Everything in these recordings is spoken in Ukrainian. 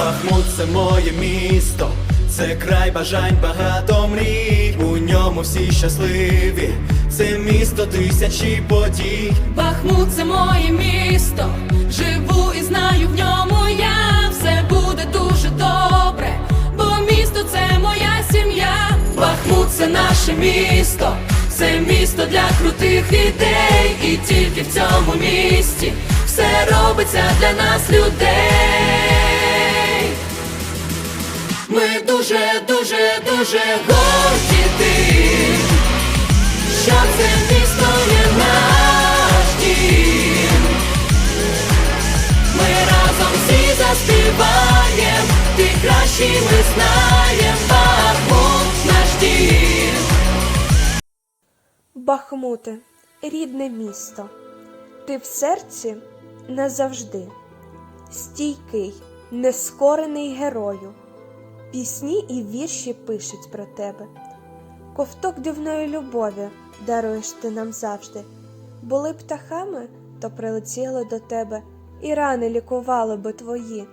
Бахмут це моє місто, це край бажань, багато мрій. У ньому всі щасливі, це місто тисячі подій. Бахмут це моє місто, живу і знаю в ньому я. Все буде дуже добре, бо місто це моя сім'я. Бахмут це наше місто, це місто для крутих ідей. І тільки в цьому місті все робиться для нас людей. Ми дуже, дуже, дуже горді тим, що це місто є наш дім. Ми разом всі заспіваєм, ти кращий ми знаєм, Бахмут наш дім. Бахмуте, рідне місто, ти в серці назавжди, стійкий, нескорений герою, пісні і вірші пишуть про тебе. Ковток дивної любові даруєш ти нам завжди. Були птахами, то прилетіли до тебе, і рани лікували би твої.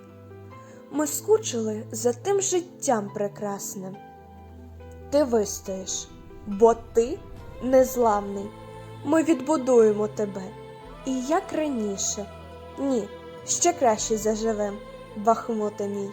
Ми скучили за тим життям прекрасним. Ти вистоїш, бо ти незламний. Ми відбудуємо тебе. І як раніше. Ні, ще краще заживем, Бахмуте мій.